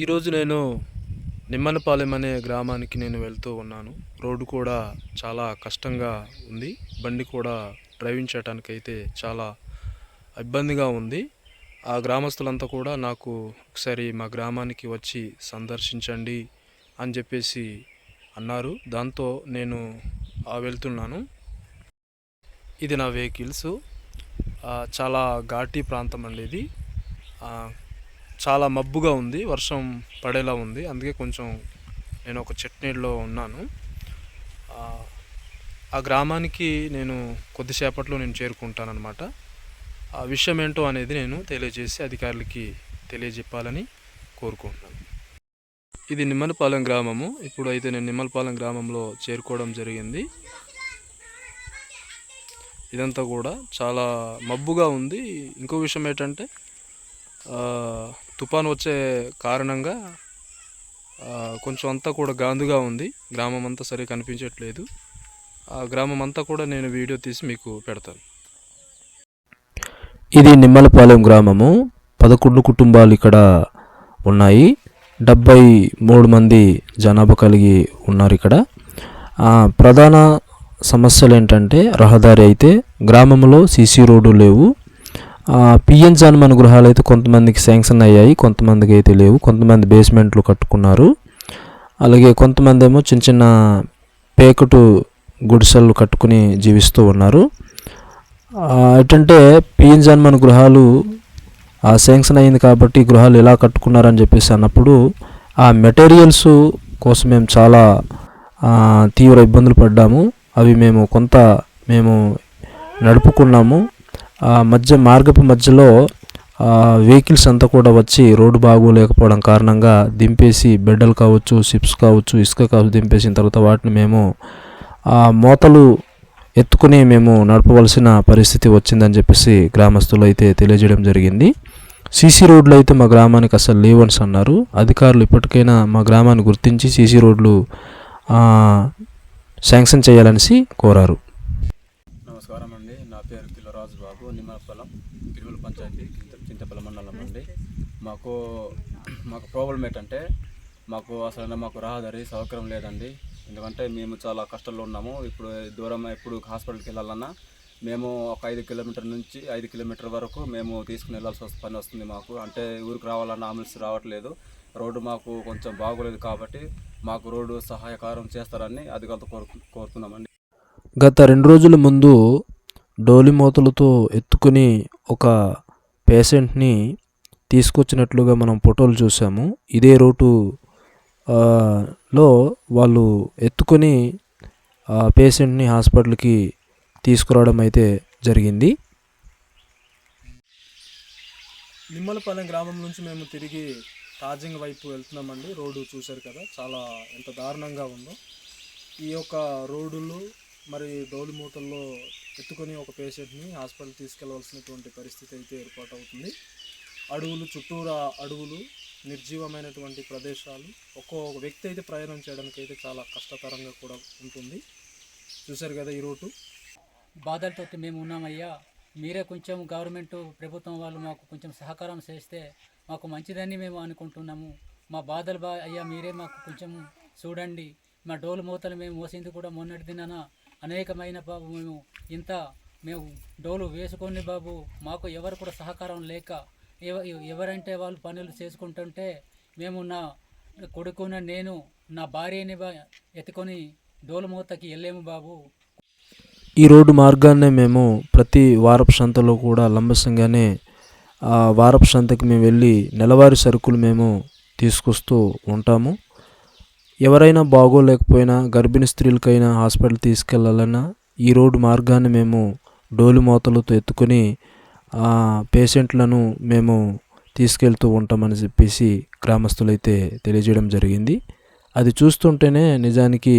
ఈరోజు నేను నిమ్మనపాలెం అనే గ్రామానికి నేను వెళ్తూ ఉన్నాను. రోడ్డు కూడా చాలా కష్టంగా ఉంది. బండి కూడా డ్రైవింగ్ చేయడానికి అయితే చాలా ఇబ్బందిగా ఉంది. ఆ గ్రామస్తులంతా కూడా నాకు ఒకసారి మా గ్రామానికి వచ్చి సందర్శించండి అని చెప్పేసి అన్నారు. దాంతో నేను వెళ్తున్నాను. ఇది నా వెహికల్స్. చాలా ఘాటీ ప్రాంతం అండి ఇది. చాలా మబ్బుగా ఉంది వర్షం పడేలా ఉంది. అందుకే కొంచెం నేను ఒక చట్నీలో ఉన్నాను. ఆ, గ్రామానికి నేను కొద్దిసేపట్లో నేను చేరుకుంటానన్నమాట. ఆ విషయం ఏంటో అనేది నేను తెలియజేసి అధికారులకి తెలియజెప్పాలని కోరుకుంటున్నాను. ఇది నిమ్మలపాలెం గ్రామము. ఇప్పుడు అయితే నేను నిమ్మలపాలెం గ్రామంలో చేరుకోవడం జరిగింది. ఇదంతా కూడా చాలా మబ్బుగా ఉంది. ఇంకో విషయం ఏంటంటే తుఫాన్ వచ్చే కారణంగా కొంచెం అంతా కూడా గాంధుగా ఉంది. గ్రామం అంతా సరిగా కనిపించట్లేదు. ఆ గ్రామం అంతా కూడా నేను వీడియో తీసి మీకు పెడతాను. ఇది నిమ్మలపాలెం గ్రామము. పదకొండు కుటుంబాలు ఇక్కడ ఉన్నాయి. డెబ్బై మూడు మంది జనాభా కలిగి ఉన్నారు ఇక్కడ. ప్రధాన సమస్యలు ఏంటంటే రహదారి అయితే గ్రామంలో సీసీ రోడ్డు లేవు. పిఎన్ జాన్మన్ గృహాలు అయితే కొంతమందికి శాంక్షన్ అయ్యాయి కొంతమందికి అయితే లేవు. కొంతమంది బేస్మెంట్లు కట్టుకున్నారు. అలాగే కొంతమంది ఏమో చిన్న చిన్న పేకటు గుడిసెలు కట్టుకుని జీవిస్తూ ఉన్నారు. ఏంటంటే పిఎన్ జన్మన్ గృహాలు ఆ శాంక్షన్ అయింది కాబట్టి గృహాలు ఎలా కట్టుకున్నారని చెప్పేసి అన్నప్పుడు ఆ మెటీరియల్స్ కోసం మేము చాలా తీవ్ర ఇబ్బందులు పడ్డాము. అవి మేము కొంత మేము నడుపుకున్నాము. మధ్య మార్గపు మధ్యలో వెహికల్స్ అంతా కూడా వచ్చి రోడ్డు బాగోలేకపోవడం కారణంగా దింపేసి బెడ్డలు కావచ్చు సిప్స్ కావచ్చు ఇసుక కావచ్చు దింపేసిన తర్వాత వాటిని మేము ఆ మోతలు ఎత్తుకుని మేము నడపవలసిన పరిస్థితి వచ్చిందని చెప్పేసి గ్రామస్తులు అయితే తెలియజేయడం జరిగింది. సీసీ రోడ్లు అయితే మా గ్రామానికి అసలు లేవన్స్ అన్నారు. అధికారులు ఇప్పటికైనా మా గ్రామాన్ని గుర్తించి సీసీ రోడ్లు శాంక్షన్ చేయాలనేసి కోరారు నమస్కారం అండి నా పేరు కిల్లరాజు బాబు నిమ్మలపల్లం తిరుమల పంచాయతీ చింత చింతపల్లి మండలం అండి మాకు మాకు ప్రాబ్లం ఏంటంటే మాకు అసలు మాకు రహదారి సౌకర్యం లేదండి. ఎందుకంటే మేము చాలా కష్టంలో ఉన్నాము. ఇప్పుడు దూరం ఎప్పుడు హాస్పిటల్కి వెళ్ళాలన్నా మేము ఒక ఐదు కిలోమీటర్ నుంచి ఐదు కిలోమీటర్ వరకు మేము తీసుకుని వెళ్ళాల్సి వస్తు పని వస్తుంది మాకు. అంటే ఊరికి రావాలన్నా అంబులెన్స్ రావట్లేదు. రోడ్డు మాకు కొంచెం బాగోలేదు కాబట్టి మాకు రోడ్డు సహాయకారం చేస్తారని అధికారులతో కోరు కోరుతున్నామండి. గత రెండు రోజుల ముందు డోలిమూతలతో ఎత్తుకుని ఒక పేషెంట్ని తీసుకొచ్చినట్లుగా మనం ఫోటోలు చూసాము. ఇదే రోడ్డు లో వాళ్ళు ఎత్తుకొని పేషెంట్ని హాస్పిటల్కి తీసుకురావడం అయితే జరిగింది. నిమ్మలపాలెం గ్రామం నుంచి మేము తిరిగి తాజింగ్ వైపు వెళ్తున్నామండి. రోడ్డు చూశారు కదా చాలా ఎంత దారుణంగా ఉందో. ఈ యొక్క రోడ్డులో మరి డోలిమూతల్లో ఎత్తుకొని ఒక పేషెంట్ని హాస్పిటల్ తీసుకెళ్ళవలసినటువంటి పరిస్థితి అయితే ఏర్పాటు అవుతుంది అడవులు చుట్టూరా అడవులు నిర్జీవమైనటువంటి ప్రదేశాలు. ఒక్కో వ్యక్తి అయితే ప్రయాణం చేయడానికి అయితే చాలా కష్టతరంగా కూడా ఉంటుంది. చూశారు కదా ఈ రూటు. బాధలతో మేము ఉన్నామయ్యా. మీరే కొంచెం గవర్నమెంట్ ప్రభుత్వం వాళ్ళు మాకు కొంచెం సహకారం చేస్తే మాకు మంచిదని మేము అనుకుంటున్నాము. మా బాధలు బా అయ్యా మీరే మాకు కొంచెం చూడండి. మా డోలు మూతలు మేము మోసింది కూడా మొన్నటి దినాన అనేకమైన బాబు మేము ఇంత మేము డోలు వేసుకొని బాబు మాకు ఎవరు కూడా సహకారం లేక ఎవరంటే వాళ్ళు పనులు చేసుకుంటుంటే మేము నా కొడుకున నేను నా భార్యని ఎత్తుకొని డోలమూతకి వెళ్ళాము బాబు. ఈ రోడ్డు మార్గాన్నే మేము ప్రతి వారపు సంతలో కూడా లంబసంగానే ఆ వారపు సంతకి మేము వెళ్ళి నెలవారీ సరుకులు మేము తీసుకొస్తూ ఉంటాము. ఎవరైనా బాగోలేకపోయినా గర్భిణీ స్త్రీలకైనా హాస్పిటల్ తీసుకెళ్ళాలన్నా ఈ రోడ్డు మార్గాన్ని మేము డోలు మూతలతో ఎత్తుకొని పేషెంట్లను మేము తీసుకెళ్తూ ఉంటామని చెప్పేసి గ్రామస్తులైతే తెలియజేయడం జరిగింది. అది చూస్తుంటేనే నిజానికి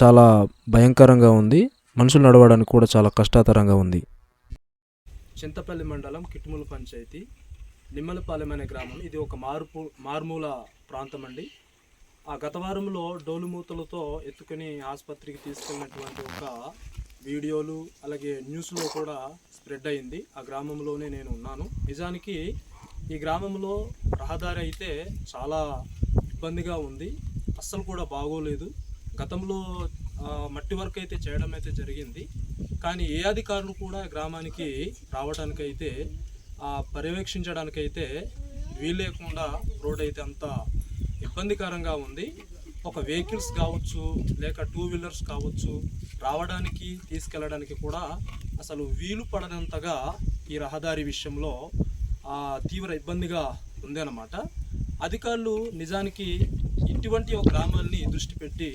చాలా భయంకరంగా ఉంది. మనుషులు నడవడానికి కూడా చాలా కష్టతరంగా ఉంది. చింతపల్లి మండలం కిట్టుముల పంచాయతీ నిమ్మలపాలెం అనే గ్రామం. ఇది ఒక మార్పు మారుమూల ప్రాంతం అండి. ఆ గత వారంలో డోలుమూతలతో ఎత్తుకుని ఆసుపత్రికి తీసుకెళ్ళినటువంటి ఒక వీడియోలు అలాగే న్యూస్లో కూడా స్ప్రెడ్ అయింది. ఆ గ్రామంలోనే నేను ఉన్నాను. నిజానికి ఈ గ్రామంలో రహదారి అయితే చాలా ఇబ్బందిగా ఉంది. అస్సలు కూడా బాగోలేదు. గతంలో మట్టి వర్క్ అయితే చేయడం అయితే జరిగింది. కానీ ఏ అధికారులు కూడా గ్రామానికి రావడానికైతే పర్యవేక్షించడానికైతే వీలు లేకుండా రోడ్ అయితే అంత ఇబ్బందికరంగా ఉంది. ఒక వెహికల్స్ కావచ్చు లేక టూ వీలర్స్ కావచ్చు రావడానికి తీసుకెళ్ళడానికి కూడా అసలు వీలు పడనంతగా ఈ రహదారి విషయంలో తీవ్ర ఇబ్బందిగా ఉందన్నమాట. అధికారులు నిజానికి ఇటువంటి ఒక గ్రామాల్ని దృష్టి పెట్టి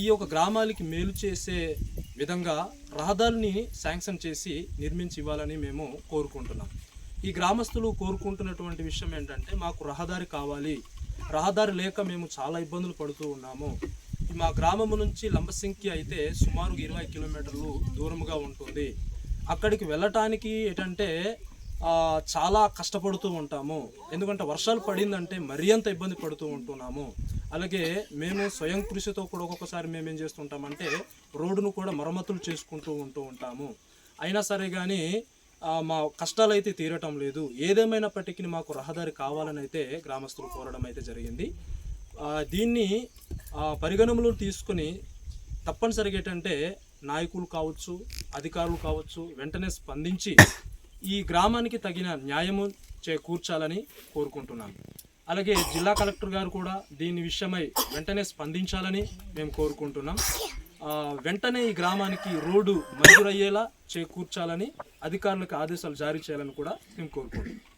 ఈ యొక్క గ్రామాలకి మేలు చేసే విధంగా రహదారిని శాంక్షన్ చేసి నిర్మించి ఇవ్వాలని మేము కోరుకుంటున్నాం. ఈ గ్రామస్తులు కోరుకుంటున్నటువంటి విషయం ఏంటంటే మాకు రహదారి కావాలి రహదారి లేక మేము చాలా ఇబ్బందులు పడుతూ ఉన్నాము. మా గ్రామం నుంచి లంబసింకి అయితే సుమారు ఇరవై కిలోమీటర్లు దూరముగా ఉంటుంది. అక్కడికి వెళ్ళటానికి ఏంటంటే చాలా కష్టపడుతూ ఉంటాము. ఎందుకంటే వర్షాలు పడిందంటే మరీ అంత ఇబ్బంది పడుతూ ఉంటున్నాము. అలాగే మేము స్వయం కృషితో కూడా ఒక్కొక్కసారి మేము ఏం చేస్తుంటామంటే రోడ్డును కూడా మరమ్మతులు చేసుకుంటూ ఉంటూ ఉంటాము. అయినా సరే కానీ మా కష్టాలు అయితే తీరటం లేదు. ఏదేమైనప్పటికీ మాకు రహదారి కావాలని అయితే గ్రామస్తులు కోరడం అయితే జరిగింది. దీన్ని పరిగణనలో తీసుకుని తప్పనిసరిగా ఏంటంటే నాయకులు కావచ్చు అధికారులు కావచ్చు వెంటనే స్పందించి ఈ గ్రామానికి తగిన న్యాయము చేకూర్చాలని కోరుకుంటున్నాను అలాగే జిల్లా కలెక్టర్ గారు కూడా దీని విషయమై వెంటనే స్పందించాలని మేము కోరుకుంటున్నాం. వెంటనే ఈ గ్రామానికి రోడ్డు మంజూరయ్యేలా చేకూర్చాలని అధికారులకు ఆదేశాలు జారీ చేయాలని కూడా మేము కోరుకుంటున్నాం.